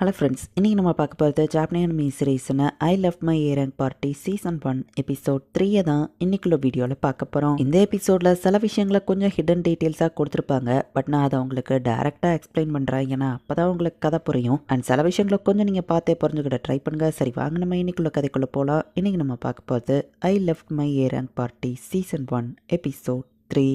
Hello friends இன்றைக்கி நம்ம பார்க்க போகிறது ஜாப்பனியன் me சீரீஸ்னு I love my A rank party season one episode த்ரீயை தான் இன்னைக்குள்ள வீடியோவில் பார்க்க போகிறோம் இந்த எபிசோடில் சில விஷயங்களை கொஞ்சம் ஹிடன் டீட்டெயில்ஸாக கொடுத்துருப்பாங்க. பட் நான் அதை உங்களுக்கு டேரெக்டாக எக்ஸ்பிளைன் பண்ணுறேன் ஏன்னா அப்போ தான் உங்களுக்கு கதை புரியும். அண்ட் சில விஷயங்களை கொஞ்சம் நீங்கள் பார்த்தே புரிஞ்சுக்கிட்ட ட்ரை பண்ணுங்கள் சரி வாங்க நம்ம இன்னைக்குள்ள கதைக்குள்ளே போகலாம் இன்றைக்கி நம்ம பார்க்க போகிறது I love my A rank party season one episode three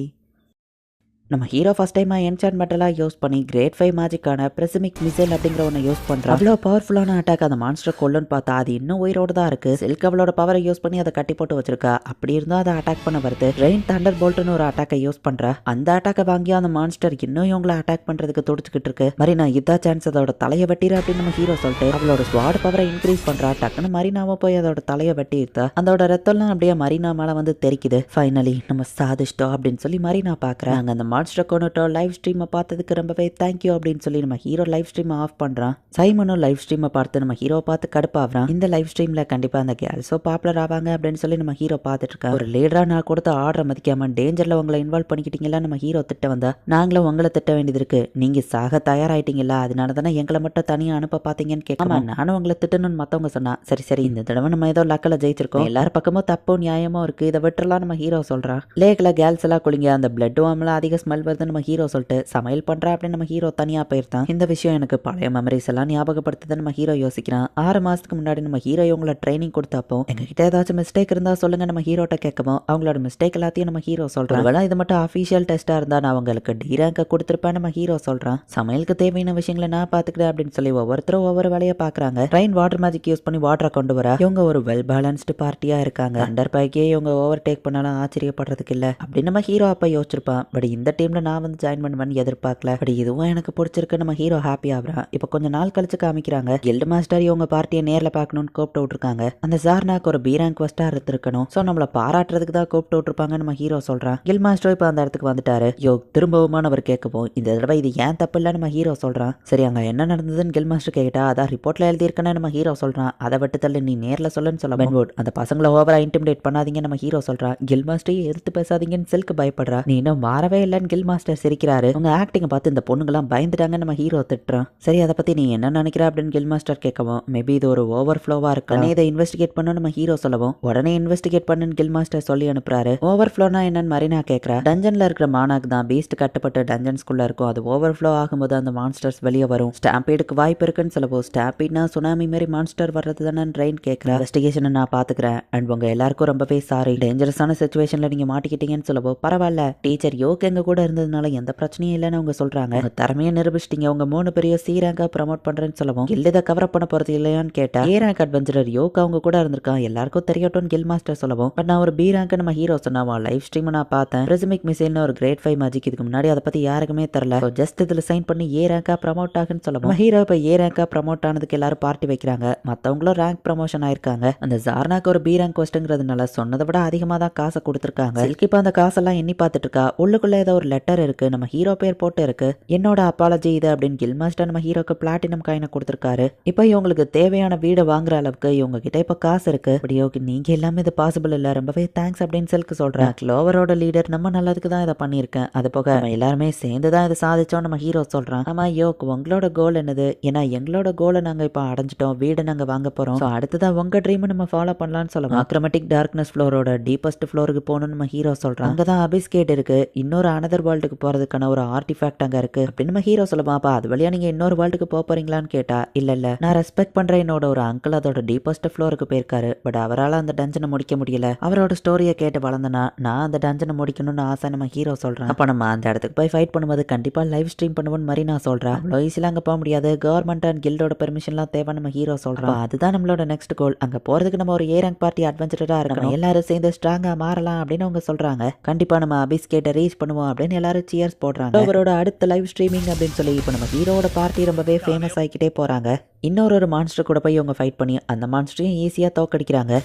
நம்ம ஹீரோ ஃபர்ஸ்ட் டைமாக என்சான்மெண்டலாக யூஸ் பண்ணி கிரேட் ஃபைவ் மேஜிக்கான பிரசிமிக் மிசைல் அப்படிங்கிற ஒன்று யூஸ் பண்ணுறோம் அவ்வளோ பவர்ஃபுல்லான அட்டாக் அந்த மான்ஸ்டர் கொல்லுன்னு பார்த்தா அது இன்னும் உயிரோடு தான் இருக்குது சில்க் அவளோட பவரை யூஸ் பண்ணி அதை கட்டி போட்டு வச்சிருக்கா. அப்படி இருந்தால் அதை அட்டாக் பண்ண வருது. ரெயின் தண்டர் போல்ட்னு ஒரு அட்டாக்கை யூஸ் பண்ணுறா அந்த அட்டாக்கை வாங்கி அந்த மான்ஸ்டர் இன்னும் இவங்களை அட்டாக் பண்ணுறதுக்கு துடிச்சுக்கிட்டு இருக்கு. மாதிரி நான் இதான் சான்ஸ் அதோட தலையை வெட்டிடு அப்படின்னு நம்ம ஹீரோ சொல்லிட்டு அவளோட ஸ்வாட் பவரை இன்க்ரீஸ் பண்ணுறா டக்குன்னு மரினாவை போய் அதோட தலையை வெட்டி அதோட ரத்தம்லாம் அப்படியே மரினா மேலே வந்து தெரிக்குது. ஃபைனலி நம்ம சாதிச்சிட்டோம் அப்படின்னு சொல்லி மரினா பார்க்குறேன் அங்கே அந்த மான்ஸ்டர் கொண்டுட்டோம் லைவ் ஸ்ட்ரீமை பார்த்ததுக்கு ரொம்பவே தேங்க்யூ அப்படின்னு சொல்லி நம்ம ஹீரோ லைவ் ஸ்ட்ரீமை ஆஃப் பண்ணுறான் சைமனும் லைவ் ஸ்ட்ரீமை பார்த்து நம்ம ஹீரோ பார்த்து கடுப்பாகிறான் இந்த லைவ் ஸ்ட்ரீமில் கண்டிப்பாக அந்த கேர்ள்ஸோ பாப்புலர் ஆவாங்க அப்படின்னு சொல்லி நம்ம ஹீரோ பார்த்துட்டு இருக்கா ஒரு லீடராக நான் கொடுத்த ஆர்டரை மதிக்காம டேஞ்சரில் உங்களை இன்வால்வ் பண்ணிக்கிட்டீங்களா? நம்ம ஹீரோ திட்ட வந்தா. நாங்களும் உங்களை திட்ட வேண்டியது இருக்கு. நீங்க சாக தயாராயிட்டீங்களா? அதனால தானே எங்களை மட்டும் தனியாக அனுப்ப பார்த்தீங்கன்னு கேட்காம நானும் உங்களை திட்டணும்னு மற்றவங்க சொன்னா. சரி சரி இந்த தடவை நம்ம ஏதோ லக்கில் ஜெயிச்சிருக்கோம். எல்லார் பக்கமும் தப்பும் நியாயமும் இருக்கு. இதை விட்டுலாம் நம்ம ஹீரோ சொல்றான் லேக்கில் கேர்ள்ஸ் எல்லாம் குளிங்க. அந்த பிளட் வாமெல்லாம் அதிக ஸ்மெல் வருது நம்ம ஹீரோ சொல்லிட்டு சமையல் பண்ணுறா அப்படின்னு நம்ம ஹீரோ தனியாக போயிருந்தான். இந்த விஷயம் எனக்கு பழைய மெமரிஸ் எல்லாம் ஞாபகப்படுத்துது நம்ம ஹீரோ யோசிக்கிறான். ஆறு மாதத்துக்கு முன்னாடி நம்ம ஹீரோ இவங்கள ட்ரைனிங் கொடுத்தப்போ எங்ககிட்ட ஏதாச்சும் மிஸ்டேக் இருந்தால் சொல்லுங்க நம்ம ஹீரோட்ட கேட்கவும் அவங்களோட மிஸ்டேக் எல்லாத்தையும் நம்ம ஹீரோ சொல்றான். வேணா இது மட்டும் அஃபீஷியல் டெஸ்ட்டாக இருந்தால் நான் அவங்களுக்கு டி ரேங்கை கொடுத்துருப்பேன் நம்ம ஹீரோ சொல்றான். சமையலுக்கு தேவையான விஷயங்களை நான் பார்த்துக்கிறேன் அப்படின்னு சொல்லி ஒவ்வொருத்தரும் ஒவ்வொரு வேலையை பாக்குறாங்க. ட்ரெயின் வாட்டர் மேஜிக் யூஸ் பண்ணி வாட்டரை கொண்டு வர இவங்க ஒரு வெல் பேலன்ஸ்டு பார்ட்டியா இருக்காங்க. அண்டர் பைக்கே இவங்க ஓவர் டேக் பண்ணாலும் ஆச்சரியப்படுறதுக்கு இல்லை அப்படின்னு நம்ம ஹீரோ அப்போ யோசிச்சிருப்பான். பட் இந்த டீமில் நான் வந்து ஜாயின் பண்ணுவேன்னு எதிர்பார்க்கல. பட் இதுவும் எனக்கு பிடிச்சிருக்கு. நம்ம ஹீரோ ஹாப்பி ஆகுறான் இப்போ கொஞ்சம் நாள் கழிச்சு காமிக்கிறாங்க. எல்டு மாஸ்டர் இவங்க பார்ட்டியை நேரில் பார்க்கணும்னு கூப்பிட்டு விட்டுருக்காங்க. அந்த சார்னாக்கு ஒரு பி ரேங்க் ஃபஸ்ட்டாக இருந்திருக்கணும். ஸோ நம்மளை பாராட்டுறதுக்கு தான் கூப்பிட்டு விட்டுருப்பாங்க நம்ம ஹீரோ சொல்கிறான் கில் மாஸ்டர் இப்போ அந்த இடத்துக்கு வந்துட்டாரு. யோ திரும்பவுமான அவர் கேட்கவும் இந்த தடவை இது ஏன் தப்பு இல்லை நம்ம ஹீரோ சொல்கிறான் சரி அங்கே என்ன நடந்ததுன்னு கில் மாஸ்டர் கேட்டா அதான் ரிப்போர்ட்ல எழுதியிருக்கேன்னு நம்ம ஹீரோ சொல்கிறான் அதை விட்டு தள்ளி நீ நேரில் சொல்லுன்னு சொல்ல. பென்வுட் அந்த பசங்களை ஓவரா இன்டிமிடேட் பண்ணாதீங்க நம்ம ஹீரோ சொல்கிறான் கில் மாஸ்டரையும் எதிர்த்து பேசாதீங்கன்னு செல்க்கு பயப்படுறா. நீ இன்னும் மாறவே இல்லைன்னு கில் மாஸ்டர் சிரிக்கிறாரு. உங்க ஆக்டிங்கை பார்த்து இந்த பொண்ணுங்களாம் பயந்துட்டாங்க. நம்ம ஹீரோ திட்டுறான் சரி அதை பத்தி நீ என்ன நினைக்கிற? அப்படின்னு கில் மாஸ்டர் கேட்கவும் மேபி இது ஒரு ஓவர் ஃப்ளோவா இருக்கலாம் இதை இன்வெஸ்டிகேட் பண்ண நம்ம ஹீரோ சொல்லவும். உடனே இன்வெஸ்டிகேட் பண்ணுன்னு கில் மாஸ்டர் சொல்லி அனுப்புறாரு. ஓவர் ஃப்ளோனா என்னன்னு மரினா கேட்கறா. டஞ்சன்ல இருக்கிற மானாக் தான் பீஸ்ட் கட்டப்பட்ட டஞ்சன்ஸ்குள்ள இருக்கும். அது ஓவர் ஃப்ளோ ஆகும்போது அந்த மான்ஸ்டர்ஸ் வெளியே வரும். ஸ்டாம்பீடுக்கு வாய்ப்பு இருக்குன்னு சொல்லவும் ஸ்டாம்பீட்னா சுனாமி மாதிரி மான்ஸ்டர் வர்றது தானே ட்ரெயின் கேட்கறேன் இன்வெஸ்டிகேஷனை நான் பாத்துக்கிறேன் அண்ட் உங்க எல்லாருக்கும் ரொம்பவே சாரி டேஞ்சரஸான சுச்சுவேஷன்ல நீங்க மாட்டிக்கிட்டீங்கன்னு சொல்லவோ பரவாயில்ல. டீச்சர் யோக் எங்க கூட இருந்ததுனால எந்த பிரச்சனையும் இல்லைன்னு அவங்க சொல்றாங்க. உங்க திறமையை நிரூபிச்சிட்டீங்க. உங்க மூணு பேரையும் சி ரேங்காக ப்ரமோட் பண்றேன்னு சொல்லவும் கில் இதை கவர் பண்ண போறது இல்லையான்னு கேட்டா ஏ ரேங்க் அட்வென்ச்சரர் யோக் அவங்க கூட இருந்திருக்கான். எல்லாருக்கும் தெரியட்டும் கில் மாஸ்டர் சொல்லவும். பட் நான் ஒரு பி ரேங்க் நம்ம ஹீரோ சொன்னாவா லைவ் ஸ்ட்ரீம் நான் பார்த்தேன். பிரிசமிக் மிசைல்னு ஒரு கிரேட் ஃபைவ் மேஜிக் இதுக்கு முன்னாடி அதை பத்தி யாருக்குமே தெரியல ஜஸ்ட் இதுல சைன் பண்ணி ஏ ரேங்கா ப்ரமோட் ஆகுன்னு சொல்லவும். ஹீரோ இப்போ ஏ ரேங்கா ப்ரமோட் ஆனதுக்கு எல்லாரும் பார்ட்டி வைக்கிறாங்க. மத்தவங்களும் ரேங்க் ப்ரமோஷன் ஆயிருக்காங்க. அந்த ஜார்னாக்கு ஒரு பி ரேங்க் கொஸ்ட்டுங்கிறதுனால சொன்னதை விட அதிகமாக தான் காசை கொடுத்துருக்காங்க. இப்போ அந்த காசெல்லாம் எண்ணி பார்த்துட்டு இருக்கா. உள்ளுக்குள்ள ஏதோ ஒரு லெட்டர் இருக்கு நம்ம ஹீரோ பேர் போட்டு இருக்கு. என்னோட அப்பாலஜி இது அப்படின்னு கில் மாஸ்டர் நம்ம ஹீரோக்கு பிளாட்டினம் காயினை கொடுத்துருக்காரு. இப்போ இவங்களுக்கு தேவையான வீடை வாங்குற அளவுக்கு இவங்க கிட்ட இப்போ காசு இருக்கு. அப்படியோக்கு நீங்க எல்லாமே இது பாசிபிள் இல்ல. ரொம்பவே தேங்க்ஸ் அப்படின்னு சில்க் சொல்றேன் க்ளோவரோட லீடர் நம்ம நல்லதுக்கு தான் இதை பண்ணியிருக்கேன். அது போக நம்ம எல்லாருமே சேர்ந்து தான் இதை சாதிச்சோம் நம்ம ஹீரோ சொல்றான். ஆமா யோக் உங்களோட கோல் என்னது? ஏன்னா எங்களோட கோலை நாங்க இப்போ அடைஞ்சிட்டோம். வீடு நாங்க வாங்க போறோம். ஸோ அடுத்ததான் உங்க ட்ரீம் நம்ம ஃபாலோ பண்ணலாம்னு சொல்லலாம் ஆக்ரமெட்டிக் டார்க்னஸ் ஃப்ளோரோட டீப்பஸ்ட் ஃப்ளோருக்கு போகணும்னு நம்ம ஹீரோ சொல்றான். அங்கதான் அபிஸ் கேட் இருக்கு. இன்னொரு அனதர் வேர்ல்டுக்கு போகிறதுக்கான ஒரு ஆர்டிஃபேக்ட் அங்க இருக்கு. அப்படின்னு நம்ம ஹீரோ சொல்லுவாப்பா அது வழியா நீங்க இன்னொரு வேர்ல்டுக்கு போக போறீங்களான்னு கேட்டா இல்ல இல்லை. நான் ரெஸ்பெக்ட் பண்ற என்னோட ஒரு அங்கிள் அதோட டீப்பஸ்ட் ஃப்ளோருக்கு போயிருக்காரு. பட் அவரால் அந்த டஞ்சனை முடிக்க முடியல. அவரோட ஸ்டோரியை கேட்டு வளர்ந்தனா நான் அந்த டஞ்சனை முடிக்கணும்னு ஆசை நம்ம ஹீரோ சொல்றேன். அப்போ நம்ம அந்த இடத்துக்கு போய் ஃபைட் பண்ணும்போது கண்டிப்பா லைவ் ஸ்ட்ரீம் பண்ணுவோம்னு மாதிரி நான் சொல்றேன். அவ்வளோ ஈஸியாக அங்கே போக முடியாது. கவர்மெண்ட் அண்ட் கில்டோட பெர்மிஷன்லாம் தேவை நம்ம ஹீரோ சொல்றோம் அதுதான் நம்மளோட நெக்ஸ்ட் கோல் அங்க போறதுக்கு நம்ம ஒரு ஏ ரேங்க் பார்ட்டி அட்வென்ச்சராக இருக்கணும் எல்லாரும் சேர்ந்து ஸ்ட்ராங்காக மாறலாம் அப்படின்னு அவங்க சொல்றாங்க. கண்டிப்பா நம்ம அபிஸ்கேட்டை ரீச் பண்ணுவோம் அப்படின்னு எல்லாரும் சியர்ஸ் போடுறாங்க. அவரோட அடுத்த லைவ் ஸ்ட்ரீமிங் அப்படின்னு சொல்லி இப்போ நம்ம ஹீரோட பார்ட்டி ரொம்பவே ஃபேமஸ் ஆகிக்கிட்டே போறாங்க. இன்னொரு ஒரு மான்ஸ்டர் கூட போய் இவங்க ஃபைட் பண்ணி அந்த மான்ஸ்டரையும் ஈஸியாக தோக்கடிக்கிறாங்க.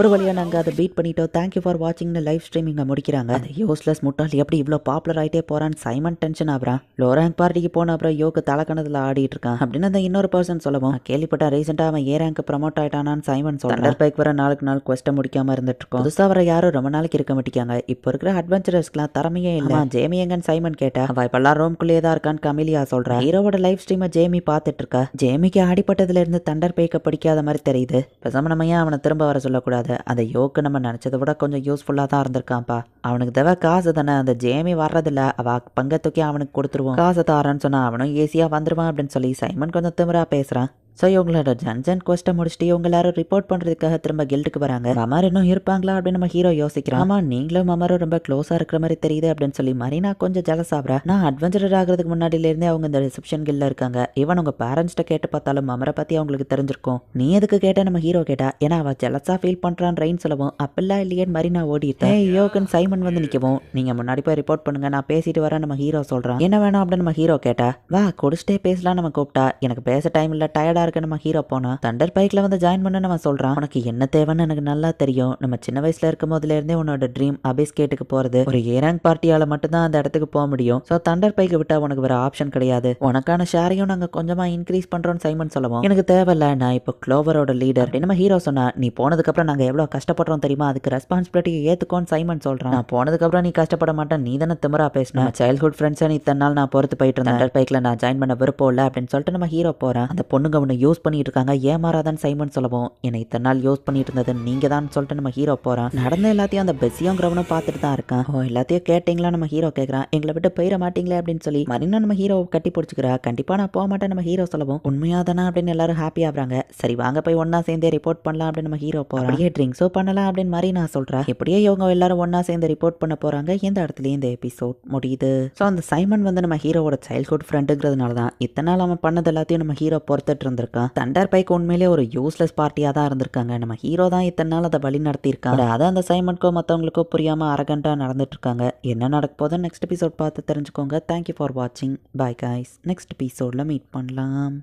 ஒரு வழியாக நாங்கள் அதை பீட் பண்ணிட்டோம். தேங்க்யூ ஃபார் வாட்சிங்னு லைவ் ஸ்ட்ரீமிங்கை முடிக்கிறாங்க. அந்த யூஸ்லெஸ் முட்டாள். எப்படி இவ்வளோ பாப்புலர் ஆகிட்டே போகிறான்னு சைமன் டென்ஷன் ஆகுறான் லோ ரேங்க் பார்ட்டிக்கு போன அப்புறம் யோக்கு தலைக்கணத்தில் ஆடிட்டு இருக்கான். அப்படின்னு அந்த இன்னொரு பர்சன் சொல்லவும். கேள்விப்பட்ட ரீசெண்டாக அவன் ஏ ரேங்க் ப்ரமோட் ஆயிட்டானான்னு சைமன் சொல்கிறார் பைக் வர நாளுக்கு நாள் கொஸ்ட்டை முடிக்காம இருந்துட்டு இருக்கோம். புதுசாக வர யாரும் ரொம்ப நாளைக்கு இருக்க மாட்டேங்காங்க இப்போ இருக்கிற அட்வென்ச்சரஸ்க்குலாம் திறமையே இல்லை. ஜேமி எங்கன்னு சைமன் கேட்டா அவ இப்பெல்லாம் ரூம்குள்ளேயே தான் இருக்கான்னு கமிலியா சொல்றா. ஹீரோவோட லைவ் ஸ்ட்ரீமை ஜேமி பார்த்துட்டு இருக்கா. ஜேமிக்கு அடிப்பட்டதுல இருந்து தண்டர் பேய்க்க பிடிக்காத மாதிரி தெரியுது. பேசாம நம்ம ஏன் அவனை திரும்ப வர சொல்லக்கூடாது? அந்த யோக்கு நம்ம நினச்சதை விட கொஞ்சம் யூஸ்ஃபுல்லாக தான் இருந்திருக்கான்ப்பா அவனுக்கு தேவை காசு தானே அந்த ஜேமி வர்றதில்ல. அவ பங்க தூக்கி அவனுக்கு கொடுத்துருவோம். காசை தாரன்னு சொன்னா அவனும் ஏசியாக வந்துடுவான் அப்படின்னு சொல்லி சைமன் கொஞ்சம் திமிராக பேசுறான். ஸோ இவங்களோட ஜன்ஜன் கொஸ்ட்டை முடிச்சுட்டு இவங்க எல்லாரும் ரிப்போர்ட் பண்ணுறதுக்காக திரும்ப கில்டுக்கு வராங்க. மமர் இன்னும் இருப்பாங்களா அப்படின்னு நம்ம ஹீரோ யோசிக்கிறோம். ஆமா நீங்களும் மமரும் ரொம்ப க்ளோஸாக இருக்கிற மாதிரி தெரியுது அப்படின்னு சொல்லி மரீனா கொஞ்சம் ஜலஸ் ஆகுறா. நான் அட்வென்ச்சரர் ஆகிறதுக்கு முன்னாடியிலேருந்தே அவங்க இந்த ரிசப்ஷன் கில்ல இருக்காங்க. ஈவன் உங்க பேரண்ட்ஸ்ட்ட கேட்டு பார்த்தாலும் மமரை பற்றி அவங்களுக்கு தெரிஞ்சிருக்கும். நீ எதுக்கு கேட்ட நம்ம ஹீரோ கேட்டா? ஏன்னா அவ ஜலஸாக ஃபீல் பண்ணுறான் ரெயின் சொல்லவும் அப்பெல்லாம் இல்லையேன்னு மரீனா ஓடிட்டேன் யோகன் சைமன் வந்து நிற்கவும் நீங்கள் முன்னாடி போய் ரிப்போர்ட் பண்ணுங்க நான் பேசிட்டு வரேன் நம்ம ஹீரோ சொல்கிறான் என்ன வேணும்? அப்படின்னு நம்ம ஹீரோ கேட்டா வா குடிச்சிட்டே பேசலாம் நம்ம கூப்பிட்டா. எனக்கு பேச டைம் இல்லை டயர்டா இருக்கு நம்ம ஹீரோ போனா. தண்டர் பைக்ல வந்து ஜாயின் பண்ண நம்ம சொல்றான். உனக்கு என்ன தேவைன்னு எனக்கு நல்லா தெரியும். நம்ம சின்ன வயசுல இருக்கும் போதுலேருந்தே உன்னோட ட்ரீம் அபிஸ்கேட்டுக்கு போறது. ஒரு ஏராங் பார்ட்டியால மட்டும்தான் அந்த இடத்துக்கு போக முடியும். சோ தண்டர் பைக்கை விட்டா உனக்கு வேற ஆப்ஷன் கிடையாது. உனக்கான ஷேரையும் நாங்க கொஞ்சமா இன்க்ரீஸ் பண்றோம் சைமன் சொல்லுவோம். எனக்கு தேவையில்ல நான் இப்போ க்ளோவரோட லீடர் நம்ம ஹீரோ சொன்னா நீ போனதுக்கப்புறம் நாங்கள் எவ்வளோ கஷ்டப்படுறோம் தெரியுமா? அதுக்கு ரெஸ்பான்சிபிலிட்டியை ஏத்துக்கோன்னு சைமன் சொல்றான். நான் போனதுக்கப்புறம் நீ கஷ்டப்பட மாட்டேன். நீ தானே திமரா பேசின. சைல்ட்ஹுட் ஃப்ரெண்ட்ஸை நீ இத்தனை நாள் நான் பொறுத்து போயிட்டு இருந்தேன். தண்டர் பைக்ல நான் ஜாயின் பண்ண விருப்பம் இல்லை அப்படின்னு சொல்லிட்டு நம்ம ஹீரோ போகிறேன் அந்த பொண்ணுங்க அவனை யூஸ் பண்ணிட்டு இருக்காங்க ஏமாறாதான் சைமன் சொல்லவும் என்னை இத்தனை நாள் யூஸ் பண்ணிட்டு இருந்தது நீங்க தான் சொல்லிட்டு நம்ம ஹீரோ போறான் நடந்த எல்லாத்தையும் அந்த பெஸ்ஸியோங்கிறவனும் பார்த்துட்டு தான் இருக்கான். ஓ எல்லாத்தையும் கேட்டீங்களா? நம்ம ஹீரோ கேட்கறான் எங்களை விட்டு போயிட மாட்டீங்களே? அப்படின்னு சொல்லி மறுநாள் நம்ம ஹீரோ கட்டி பிடிச்சிக்கிறா. கண்டிப்பா நான் போக மாட்டேன் நம்ம ஹீரோ சொல்லவும் உண்மையா தானே அப்படின்னு எல்லாரும் ஹாப்பி ஆகுறாங்க. சரி வாங்க போய் ஒன்னா சேர்ந்தே ரிப்போர்ட் பண்ணலாம் அப்படின்னு நம்ம ஹீரோ போறோம் அப்படியே ட்ரிங்க்ஸோ பண்ணலாம் அப்படின்னு மாதிரி நான் சொல்றேன். எப்படியே இவங்க எல்லாரும் ஒன்னா சேர்ந்து ரிப்போர்ட் பண்ண போறாங்க. இந்த இடத்துலயே இந்த எபிசோட் முடியுது? ஸோ அந்த சைமன் வந்து நம்ம ஹீரோவோட சைல்ட்ஹுட் ஃப்ரெண்டுங்கிறதுனால தான் இத்தனை நாள் அவன் பண்ணது எல்லாத்தையும் நம்ம ஹீரோ பொறுத்துட்டு இருந்திருக்கான் தண்டர் பைக் உண்மையிலே ஒரு யூஸ்லெஸ் பார்ட்டியாக தான் இருந்திருக்காங்க. நம்ம ஹீரோ தான் இத்தனை நாள் அதை வழி நடத்தியிருக்காங்க அதை அந்த சைமன்கோ மற்றவங்களுக்கோ புரியாமல் அரகண்டாக நடந்துட்டு இருக்காங்க என்ன நடக்க போதும் நெக்ஸ்ட் எபிசோட் பார்த்து தெரிஞ்சுக்கோங்க. தேங்க்யூ ஃபார் வாட்சிங் பாய் காய்ஸ் நெக்ஸ்ட் எபிசோடில் மீட் பண்ணலாம்.